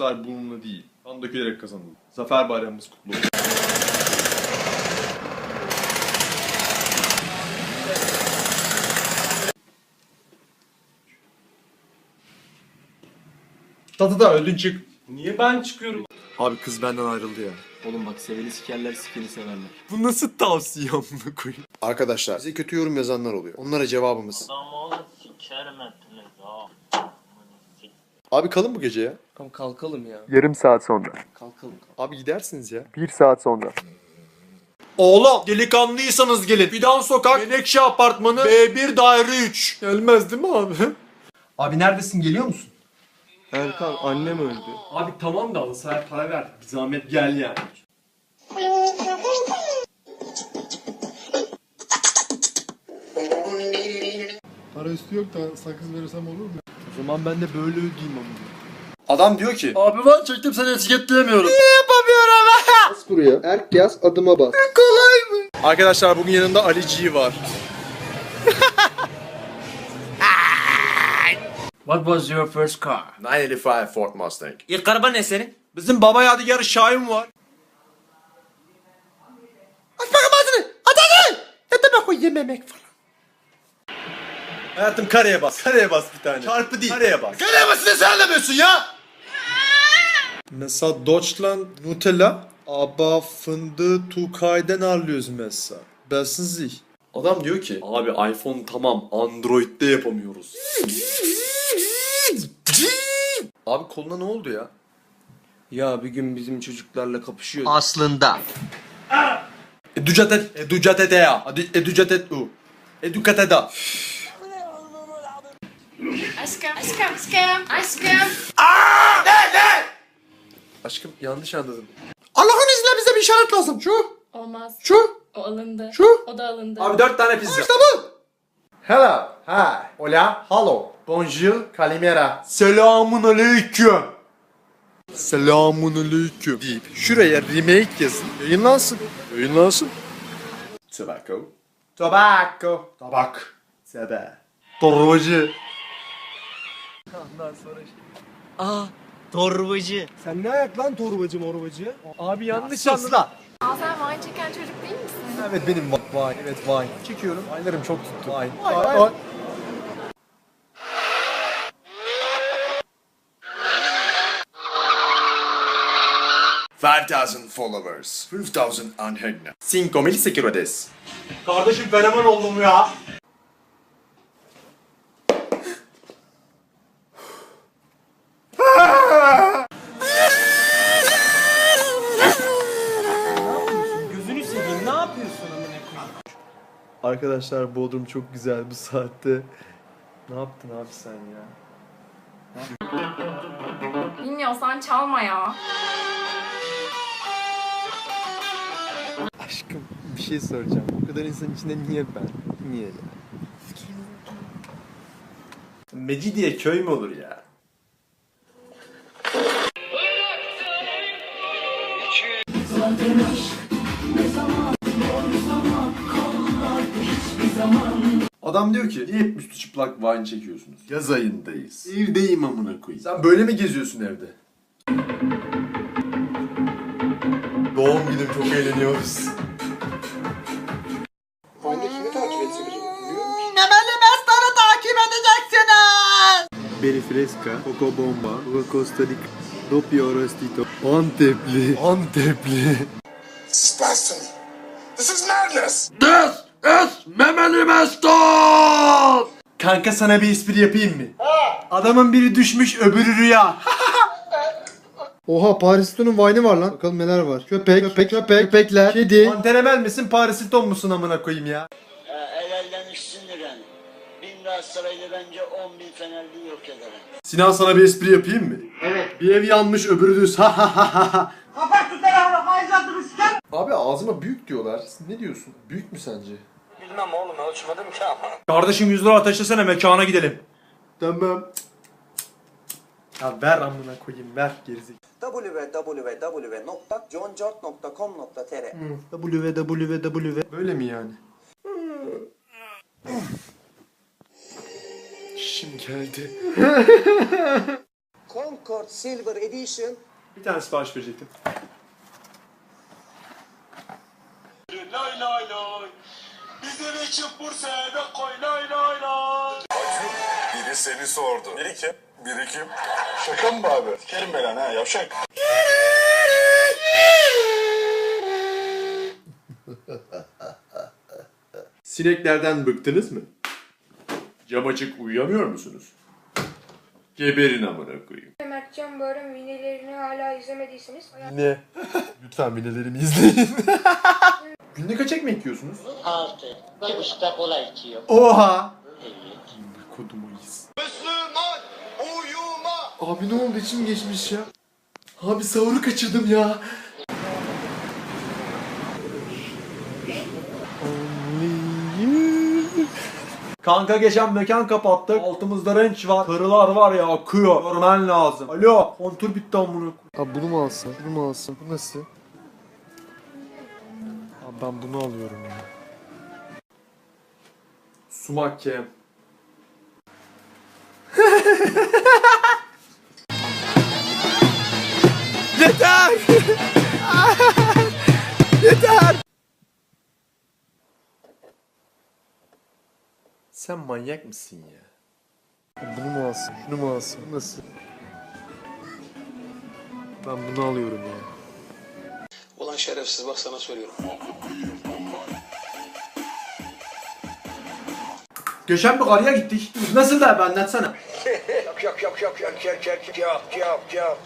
savaşlar bununla değil. Kan dökülerek kazanıldı. Zafer bayramımız kutlu olsun. Tatıda öldün çık. Niye ben çıkıyorum? Abi kız benden ayrıldı ya. Oğlum bak seveli sikerler sikeni severler. Bu nasıl tavsiye amına koyayım? Arkadaşlar bize kötü yorum yazanlar oluyor. Onlara cevabımız. Damoğlu sikerim hepiniz ha. Abi kalın bu gece ya. Tamam kalkalım ya. Yarım saat sonra. Kalkalım. Abi gidersiniz ya. Bir saat sonra. Oğlum delikanlıysanız gelin. Fidan Sokak, Menekşe Apartmanı, B1 Daire 3. Gelmez değil mi abi? Abi neredesin geliyor musun? Erkan annem öldü. Abi tamam da alsaya para ver. Bir zahmet gel yani. Para üstü yok da sakız verirsem olur mu? O zaman ben de böyle ödeyeyim ama. Adam diyor ki Abi ben çektim seni etiketleyemiyorum. Bas buraya. Erk yaz adıma bas. Arkadaşlar bugün yanında Ali G var. What was your first car? 955 Ford Mustang. İlk araba ne senin? Bizim baba yadigarı Şahin var. Aç bakalım ağzını. Hadi hadi. Ne demek o yememek falan. Hayatım kareye bas. Kareye bas bir tane. Çarpı değil. Kareye bas. Kareye basını söylemiyorsun ya. Mesela Deutschland Nutella aber fındığı Tukay'den alıyoruz mesela. Besin sich. Adam diyor ki abi iPhone tamam Android'de yapamıyoruz. Abi koluna ne oldu ya? Ya bir gün bizim çocuklarla kapışıyor. Aslında. Educated, educated ya. Hadi educated u. Educated da. Aşkım, aşkım, aşkım, aşkım. Aşkım yanlış anladın. Allah'ın izniyle bize bir işaret lazım. Şu, Olmaz. şu, O alındı. şu. O da alındı. Abi dört tane pizza. İşte bu. Hello, hi, hola, hello, bonjour, kalimera. Selamun aleyküm. Selamun aleyküm deyip şuraya remake yazın. Yayınlansın. Yayınlansın. Tobacco. Tobacco. Tabak. Sebe. Torbacı. Aa torbacı. Sen ne ayak lan torbacı morbacı? Abi yanlış Sus lan. Aa, sen wine çeken çocuk değil misin? Evet benim vay. Evet vay. Çekiyorum. Aylarım çok tuttu. Vay. Vay. Vay. 5000 followers. 5000 anhängare. 5000 seguidores. Kardeşim fenomen oldum ya. Arkadaşlar Bodrum çok güzel bu saatte. Ne yaptın abi sen ya? Bilmiyorsan çalma ya. Aşkım bir şey soracağım. Bu kadar insan içinde niye ben? Niye ya? Mecidiye köy mü olur ya? Adam diyor ki niye hep üstü çıplak wine çekiyorsunuz? Yaz ayındayız. Evdeyim amına koyayım. Sen böyle mi geziyorsun evde? Doğum günüm çok eğleniyoruz. Hangi kimi takip etse biri? Beri Fresca, Coco Bomba, Costa Rica, Doppio Rostito, Antepli, Antepli. Kanka sana bir espri yapayım mı? Adamın biri düşmüş öbürü rüya. Oha Paris Hilton'un vine'ı var lan. Bakalım neler var. Köpek, köpek, köpek, köpekler, kedi. Antenemel misin Paris Hilton musun amına koyayım ya? Üstündür yani. Bin Galatasaraylı bence on bin Fenerli yok eder. Sinan sana bir espri yapayım mı? Evet. Bir ev yanmış öbürü düz. Ha ha ha ha ha. Abi ağzıma büyük diyorlar. Ne diyorsun? Büyük mü sence? Bilmem oğlum ölçmedim ki ama. Kardeşim 100 lira ateşlesene mekana gidelim. Tamam. Ya ver amına koyayım ver gerizekalı. www.johnjort.com.tr www. Böyle mi yani? Şimdi geldi. Concord Silver Edition Bir tane sipariş verecektim. Lay lay lay. Bizim için Bursa'da koy lay lay lay. Biri seni sordu. Biri kim? Biri kim? Şaka mı abi? Kerim Belen ha yavşak. Sineklerden bıktınız mı? Cam açık uyuyamıyor musunuz? Geberin amına koyayım. Mertcan Barın videolarını hala izlemediyseniz Ne? Lütfen videolarımı izleyin. Günde kaç ekmek yiyorsunuz? Altı. Bir buçukta kola içiyor. Oha! Evet. Kodumayız. Müslüman uyuma. Abi ne oldu içim geçmiş ya. Abi sahuru kaçırdım ya. Kanka geçen mekan kapattık. Altımızda renç var. Karılar var ya akıyor. Görmen lazım. Alo. Kontur bitti amına. Abi bunu mu alsın? Bunu mu alsın? Bu nasıl? Ben bunu alıyorum ya. Sumak kem. Yeter! Yeter! Sen manyak mısın ya? Bunu mu alsın? Şunu mu alsın? Nasıl? Ben bunu alıyorum ya. Ulan şerefsiz bak sana söylüyorum. Geçen bir karıya gittik. Nasıl da ben anlatsana. Yok yok yok yok yok yok yok yok yok yok.